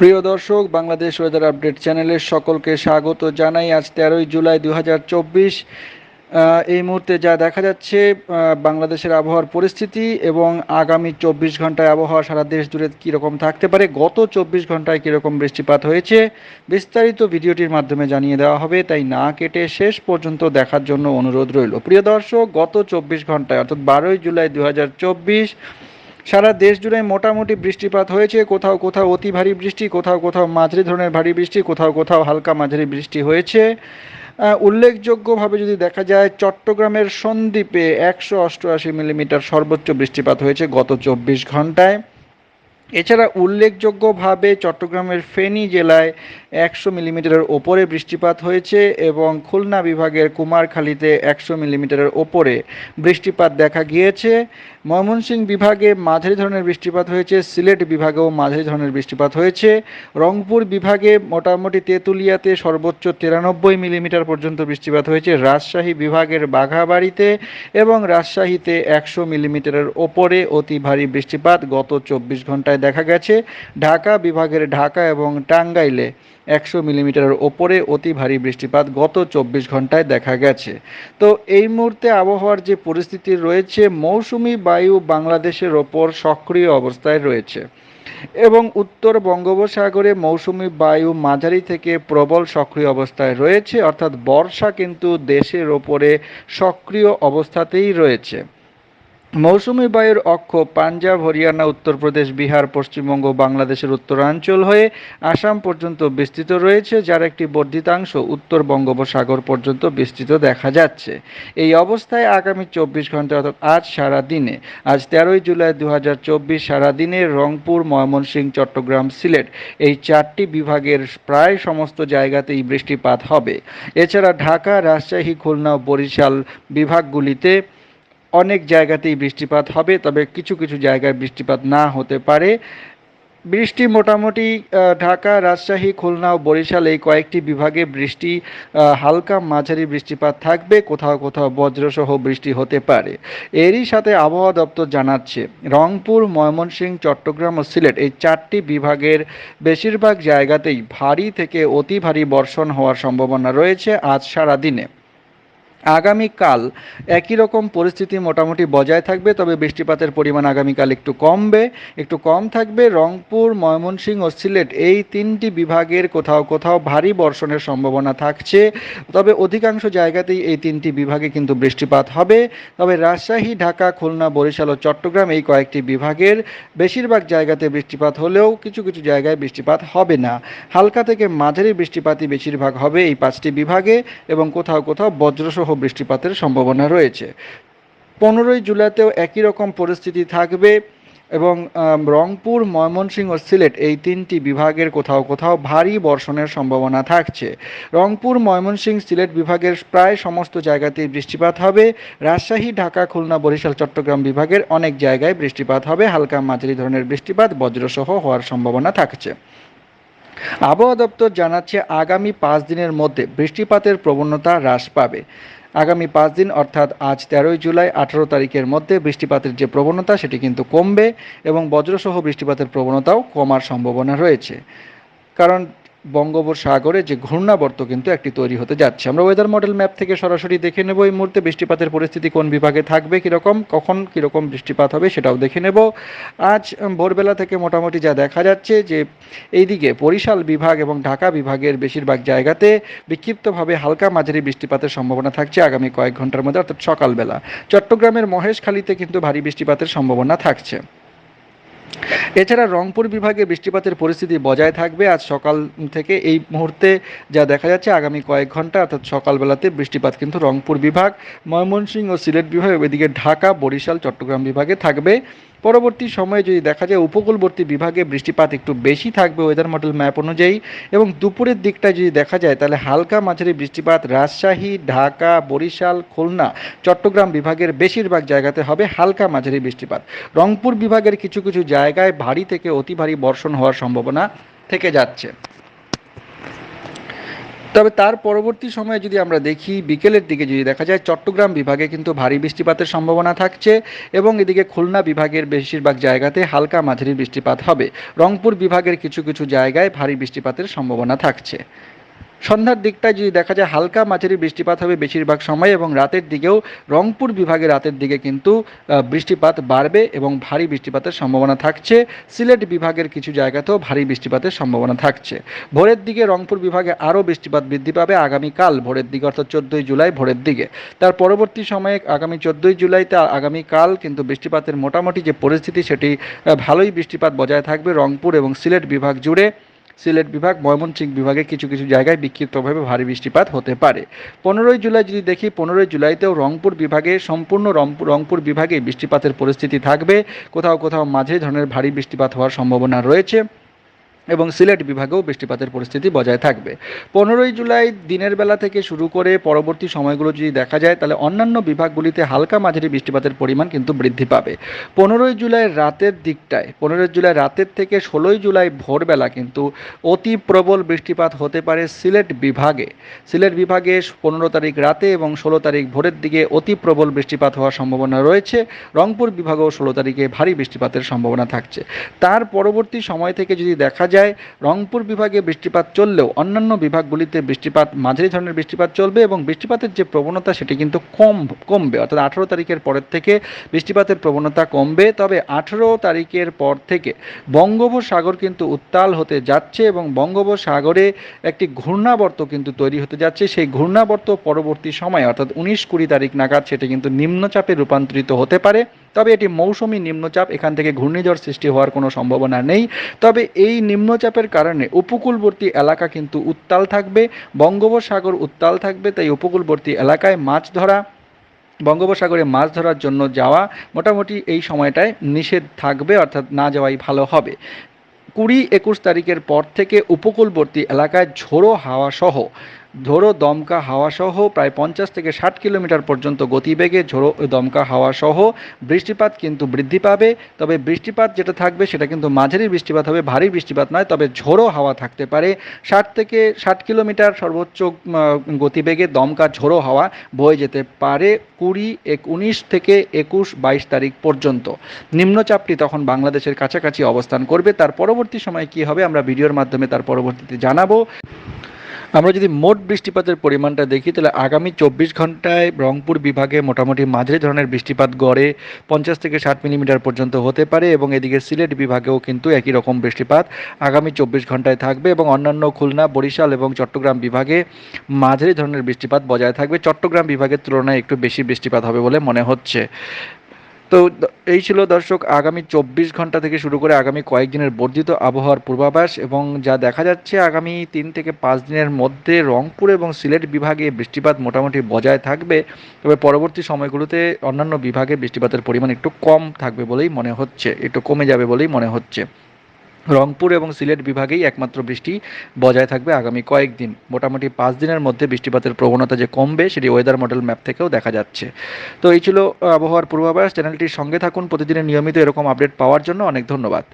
প্রিয় দর্শক, Bangladesh weather update চ্যানেলের সকলকে স্বাগত জানাই। আজ তেরোই জুলাই দু হাজার চব্বিশ এই মুহূর্তে যা দেখা যাচ্ছে বাংলাদেশের আবহাওয়ার পরিস্থিতি এবং আগামী চব্বিশ ঘন্টায় আবহাওয়া সারা দেশ জুড়ে কীরকম থাকতে পারে, গত চব্বিশ ঘন্টায় কীরকম বৃষ্টিপাত হয়েছে, বিস্তারিত ভিডিওটির মাধ্যমে জানিয়ে দেওয়া হবে। তাই না কেটে শেষ পর্যন্ত দেখার জন্য অনুরোধ রইল। প্রিয় দর্শক, গত চব্বিশ ঘন্টায়, অর্থাৎ বারোই জুলাই দু হাজার চব্বিশ সারা দেশ জুড়ে মোটামুটি বৃষ্টিপাত হয়েছে। কোথাও কোথাও অতি ভারী বৃষ্টি, কোথাও কোথাও মাঝারি ধরনের ভারী বৃষ্টি, কোথাও কোথাও হালকা মাঝারি বৃষ্টি হয়েছে। উল্লেখযোগ্যভাবে যদি দেখা যায়, চট্টগ্রামের সন্দ্বীপে একশো অষ্টআশি মিলিমিটার সর্বোচ্চ বৃষ্টিপাত হয়েছে গত চব্বিশ ঘন্টায় এছাড়া উল্লেখযোগ্যভাবে চট্টগ্রামের ফেনী জেলায় একশো মিলিমিটারের ওপরে বৃষ্টিপাত হয়েছে এবং খুলনা বিভাগের কুমারখালীতে একশো মিলিমিটারের ওপরে বৃষ্টিপাত দেখা গিয়েছে। ময়মনসিংহ বিভাগে মাঝারি ধরনের বৃষ্টিপাত হয়েছে, সিলেট বিভাগেও মাঝারি ধরনের বৃষ্টিপাত হয়েছে, রংপুর বিভাগে মোটামুটি তেঁতুলিয়াতে সর্বোচ্চ তিরানব্বই মিলিমিটার পর্যন্ত বৃষ্টিপাত হয়েছে, রাজশাহী বিভাগের বাঘাবাড়িতে এবং রাজশাহীতে একশো মিলিমিটারের ওপরে অতি ভারী বৃষ্টিপাত গত চব্বিশ ঘন্টায় দেখা গেছে। ঢাকা বিভাগের ঢাকা এবং টাঙ্গাইলে একশো মিলিমিটারের ওপরে অতি ভারী বৃষ্টিপাত গত চব্বিশ ঘন্টায় দেখা গেছে। তো এই মুহূর্তে আবহাওয়ার যে পরিস্থিতি রয়েছে, মৌসুমি বায়ু বাংলাদেশের ওপর সক্রিয় অবস্থায় রয়েছে এবং উত্তর বঙ্গোপসাগরে মৌসুমি বায়ু মাঝারি থেকে প্রবল সক্রিয় অবস্থায় রয়েছে, অর্থাৎ বর্ষা কিন্তু দেশের ওপরে সক্রিয় অবস্থাতেই রয়েছে। মৌসুমি বায়ুর অক্ষ পাঞ্জাব, হরিয়ানা, উত্তরপ্রদেশ, বিহার, পশ্চিমবঙ্গ, বাংলাদেশের উত্তরাঞ্চল হয়ে আসাম পর্যন্ত বিস্তৃত রয়েছে, যার একটি বর্ধিতাংশ উত্তর বঙ্গোপসাগর পর্যন্ত বিস্তৃত দেখা যাচ্ছে। এই অবস্থায় আগামী চব্বিশ ঘণ্টা অর্থাৎ আজ সারা দিনে আজ তেরোই জুলাই দু হাজার চব্বিশ সারাদিনে রংপুর ময়মনসিংহ চট্টগ্রাম, সিলেট এই চারটি বিভাগের প্রায় সমস্ত জায়গাতেই বৃষ্টিপাত হবে। এছাড়া ঢাকা, রাজশাহী, খুলনা, বরিশাল বিভাগগুলিতে অনেক জায়গাতেই বৃষ্টিপাত হবে, তবে কিছু কিছু জায়গায় বৃষ্টিপাত না হতে পারে। বৃষ্টি মোটামুটি ঢাকা, রাজশাহী, খুলনা ও বরিশাল এই কয়েকটি বিভাগে বৃষ্টি হালকা মাঝারি বৃষ্টিপাত থাকবে। কোথাও কোথাও বজ্রসহ বৃষ্টি হতে পারে। এরই সাথে আবহাওয়া দপ্তর জানাচ্ছে, রংপুর, ময়মনসিংহ, চট্টগ্রাম ও সিলেট এই চারটি বিভাগের বেশিরভাগ জায়গাতেই ভারী থেকে অতি ভারী বর্ষণ হওয়ার সম্ভাবনা রয়েছে আজ সারা দিনে আগামীকাল একই রকম পরিস্থিতি মোটামুটি বজায় থাকবে, তবে বৃষ্টিপাতের পরিমাণ আগামীকাল একটু কমবে, একটু কম থাকবে। রংপুর, ময়মনসিংহ ও সিলেট এই তিনটি বিভাগের কোথাও কোথাও ভারী বর্ষণের সম্ভাবনা থাকছে। তবে অধিকাংশ জায়গাতেই এই তিনটি বিভাগে কিন্তু বৃষ্টিপাত হবে। তবে রাজশাহী, ঢাকা, খুলনা, বরিশাল ও চট্টগ্রাম এই কয়েকটি বিভাগের বেশিরভাগ জায়গাতে বৃষ্টিপাত হলেও কিছু কিছু জায়গায় বৃষ্টিপাত হবে না। হালকা থেকে মাঝারি বৃষ্টিপাতই বেশিরভাগ হবে এই পাঁচটি বিভাগে এবং কোথাও কোথাও বজ্রসহ বৃষ্টিপাতের সম্ভাবনা রয়েছে। পনেরোই জুলাইতেও একই রকম পরিস্থিতি থাকবে এবং রংপুর, ময়মনসিংহ, সিলেট এই তিনটি বিভাগের কোথাও কোথাও ভারী বর্ষণের সম্ভাবনা থাকছে। রংপুর, ময়মনসিংহ, সিলেট বিভাগের প্রায় সমস্ত জায়গাতেই বৃষ্টিপাত হবে। রাজশাহী, ঢাকা, খুলনা, বরিশাল, চট্টগ্রাম বিভাগের অনেক জায়গায় বৃষ্টিপাত হবে। হালকা মাঝারি ধরনের বৃষ্টিপাত বজ্রসহ হওয়ার সম্ভাবনা থাকছে। আবহাওয়া দপ্তর জানাচ্ছে, আগামী পাঁচ দিনের মধ্যে বৃষ্টিপাতের প্রবণতা হ্রাস পাবে। আগামী পাঁচ দিন, অর্থাৎ আজ তেরোই জুলাই, আঠারো তারিখের মধ্যে বৃষ্টিপাতের যে প্রবণতা সেটি কিন্তু কমবে এবং বজ্রসহ বৃষ্টিপাতের প্রবণতাও কমার সম্ভাবনা রয়েছে। কারণ বঙ্গোপসাগরে যে ঘূর্ণাবর্ত কিন্তু একটি তৈরি হতে যাচ্ছে। আমরা ওয়েদার মডেল ম্যাপ থেকে সরাসরি দেখে নেব এই মুহূর্তে বৃষ্টিপাতের পরিস্থিতি কোন বিভাগে থাকবে, কীরকম, কখন, কীরকম বৃষ্টিপাত হবে সেটাও দেখে নেব। আজ ভোরবেলা থেকে মোটামুটি যা দেখা যাচ্ছে যে এইদিকে বরিশাল বিভাগ এবং ঢাকা বিভাগের বেশিরভাগ জায়গাতে বিক্ষিপ্তভাবে হালকা মাঝারি বৃষ্টিপাতের সম্ভাবনা থাকছে আগামী কয়েক ঘণ্টার মধ্যে, অর্থাৎ সকালবেলা। চট্টগ্রামের মহেশখালীতে কিন্তু ভারী বৃষ্টিপাতের সম্ভাবনা থাকছে। এছাড়া রংপুর বিভাগে বৃষ্টিপাতের পরিস্থিতি বজায় থাকবে। আজ সকাল থেকে এই মুহূর্তে যা দেখা যাচ্ছে, আগামী কয়েক ঘণ্টা অর্থাৎ সকালবেলাতে বৃষ্টিপাত কিন্তু রংপুর বিভাগ, ময়মনসিংহ ও সিলেট বিভাগ, এদিকে ঢাকা, বরিশাল, চট্টগ্রাম বিভাগে থাকবে। পরবর্তী সময়ে যদি দেখা যায় উপকূলবর্তী বিভাগে বৃষ্টিপাত একটু বেশি থাকবে ওয়েদার মডেল ম্যাপ অনুযায়ী এবং দুপুরের দিকটা যদি দেখা যায় তাহলে হালকা মাঝারি বৃষ্টিপাত রাজশাহী, ঢাকা, বরিশাল, খুলনা, চট্টগ্রাম বিভাগের বেশিরভাগ জায়গাতে হবে হালকা মাঝারি বৃষ্টিপাত। রংপুর বিভাগের কিছু কিছু জায়গায় ভারী থেকে অতি ভারী বর্ষণ হওয়ার সম্ভাবনা থেকে যাচ্ছে। তবে তার পরবর্তী সময়ে যদি আমরা দেখি, বিকেলের দিকে যদি দেখা যায়, চট্টগ্রাম বিভাগে কিন্তু ভারী বৃষ্টিপাতের সম্ভাবনা থাকছে এবং এদিকে খুলনা বিভাগের বেশিরভাগ জায়গাতে হালকা মাঝারি বৃষ্টিপাত হবে। রংপুর বিভাগের কিছু কিছু জায়গায় ভারী বৃষ্টিপাতের সম্ভাবনা থাকছে। সন্ধ্যার দিকটায় যদি দেখা যায় হালকা মাঝারি বৃষ্টিপাত হবে বেশিরভাগ সময় এবং রাতের দিকেও রংপুর বিভাগে রাতের দিকে কিন্তু বৃষ্টিপাত বাড়বে এবং ভারী বৃষ্টিপাতের সম্ভাবনা থাকছে। সিলেট বিভাগের কিছু জায়গাতেও ভারী বৃষ্টিপাতের সম্ভাবনা থাকছে। ভোরের দিকে রংপুর বিভাগে আরও বৃষ্টিপাত বৃদ্ধি পাবে আগামীকাল ভোরের দিকে, অর্থাৎ চোদ্দোই জুলাই ভোরের দিকে। তার পরবর্তী সময়ে আগামী চোদ্দোই জুলাইতে আগামীকাল কিন্তু বৃষ্টিপাতের মোটামুটি যে পরিস্থিতি সেটি ভালোই বৃষ্টিপাত বজায় থাকবে রংপুর এবং সিলেট বিভাগ জুড়ে। সিলেট বিভাগ, ময়মনসিংহ বিভাগে কিছু কিছু জায়গায় বিক্ষিপ্তভাবে ভারী বৃষ্টিপাত হতে পারে। পনেরোই জুলাই যদি দেখি, পনেরোই জুলাইতেও রংপুর বিভাগে, সম্পূর্ণ রংপুর বিভাগে বৃষ্টিপাতের পরিস্থিতি থাকবে। কোথাও কোথাও মাঝে ধরনের ভারী বৃষ্টিপাত হওয়ার সম্ভাবনা রয়েছে। এবং সিলেট বিভাগেও বৃষ্টিপাতের পরিস্থিতি বজায় থাকবে। পনেরোই জুলাই দিনের বেলা থেকে শুরু করে পরবর্তী সময়গুলো যদি দেখা যায়, তাহলে অন্যান্য বিভাগগুলিতে হালকা মাঝারি বৃষ্টিপাতের পরিমাণ কিন্তু বৃদ্ধি পাবে। পনেরোই জুলাই রাতের দিকটায়, পনেরোই জুলাই রাতের থেকে ষোলোই জুলাই ভোরবেলা কিন্তু অতি প্রবল বৃষ্টিপাত হতে পারে সিলেট বিভাগে। সিলেট বিভাগে পনেরো তারিখ রাতে এবং ষোলো তারিখ ভোরের দিকে অতি প্রবল বৃষ্টিপাত হওয়ার সম্ভাবনা রয়েছে। রংপুর বিভাগেও ষোলো তারিখে ভারী বৃষ্টিপাতের সম্ভাবনা থাকছে। তার পরবর্তী সময় থেকে যদি দেখা যায় রংপুর বিভাগে বৃষ্টিপাত চললেও অন্যান্য বিভাগগুলিতে বৃষ্টিপাত, মাঝারি ধরনের বৃষ্টিপাত চলবে এবং বৃষ্টিপাতের যে প্রবণতা সেটি কিন্তু কম, কমবে। অর্থাৎ আঠেরো তারিখের পরের থেকে বৃষ্টিপাতের প্রবণতা কমবে। তবে আঠেরো তারিখের পর থেকে বঙ্গোপসাগর কিন্তু উত্তাল হতে যাচ্ছে এবং বঙ্গোপসাগরে একটি ঘূর্ণাবর্ত কিন্তু তৈরি হতে যাচ্ছে। সেই ঘূর্ণাবর্ত পরবর্তী সময়, অর্থাৎ উনিশ কুড়ি তারিখ নাগাদ সেটি কিন্তু নিম্নচাপে রূপান্তরিত হতে পারে। তবে এটি মৌসুমি নিম্নচাপ, এখান থেকে ঘূর্ণিঝড় সৃষ্টি হওয়ার কোনো সম্ভাবনা নেই। তবে এই নিম্নচাপের কারণে উপকূলবর্তী এলাকা কিন্তু উত্তাল থাকবে, বঙ্গোপসাগর উত্তাল থাকবে, তাই উপকূলবর্তী এলাকায় মাছ ধরা, বঙ্গোপসাগরে মাছ ধরার জন্য যাওয়া মোটামুটি এই সময়টায় নিষেধ থাকবে, অর্থাৎ না যাওয়াই ভালো হবে। কুড়ি একুশ তারিখের পর থেকে উপকূলবর্তী এলাকায় ঝোড়ো হাওয়া সহ ঝোড়ো দমকা হাওয়া সহ প্রায় পঞ্চাশ থেকে ষাট কিলোমিটার পর্যন্ত গতিবেগে ঝোড়ো দমকা হাওয়া সহ বৃষ্টিপাত কিন্তু বৃদ্ধি পাবে। তবে বৃষ্টিপাত যেটা থাকবে সেটা কিন্তু মাঝারি বৃষ্টিপাত হবে, ভারী বৃষ্টিপাত নয়, তবে ঝোড়ো হাওয়া থাকতে পারে। ষাট থেকে ষাট কিলোমিটার সর্বোচ্চ গতিবেগে দমকা ঝোড়ো হাওয়া বয়ে যেতে পারে কুড়ি এক উনিশ থেকে একুশ, বাইশ তারিখ পর্যন্ত। নিম্নচাপটি তখন বাংলাদেশের কাছাকাছি অবস্থান করবে। তার পরবর্তী সময় কি হবে আমরা ভিডিওর মাধ্যমে তার পরবর্তীতে জানাব। আমরা যদি মোট বৃষ্টিপাতের পরিমাণটা দেখি, তাহলে আগামী চব্বিশ ঘন্টায় রংপুর বিভাগে মোটামুটি মাঝারি ধরনের বৃষ্টিপাত গড়ে পঞ্চাশ থেকে ষাট মিলিমিটার পর্যন্ত হতে পারে এবং এদিকে সিলেট বিভাগেও কিন্তু একই রকম বৃষ্টিপাত আগামী চব্বিশ ঘন্টায় থাকবে এবং অন্যান্য খুলনা, বরিশাল এবং চট্টগ্রাম বিভাগে মাঝারি ধরনের বৃষ্টিপাত বজায় থাকবে। চট্টগ্রাম বিভাগের তুলনায় একটু বেশি বৃষ্টিপাত হবে বলে মনে হচ্ছে। তো এই ছিল দর্শক আগামী চব্বিশ ঘণ্টা থেকে শুরু করে আগামী কয়েকদিনের বর্ধিত আবহাওয়ার পূর্বাভাস এবং যা দেখা যাচ্ছে আগামী তিন থেকে পাঁচ দিনের মধ্যে রংপুর এবং সিলেট বিভাগে বৃষ্টিপাত মোটামুটি বজায় থাকবে। তবে পরবর্তী সময়গুলোতে অন্যান্য বিভাগে বৃষ্টিপাতের পরিমাণ একটু কম থাকবে বলেই মনে হচ্ছে, একটু কমে যাবে বলেই মনে হচ্ছে। রংপুর এবং সিলেট বিভাগেই একমাত্র বৃষ্টি বজায় থাকবে আগামী কয়েকদিন। মোটামুটি পাঁচ দিনের মধ্যে বৃষ্টিপাতের প্রবণতা যে কমবে, সেটি ওয়েদার মডেল ম্যাপ থেকেও দেখা যাচ্ছে। তো এই ছিল আবহাওয়ার পূর্বাভাস। চ্যানেলটির সঙ্গে থাকুন। প্রতিদিনের নিয়মিত এরকম আপডেট পাওয়ার জন্য অনেক ধন্যবাদ।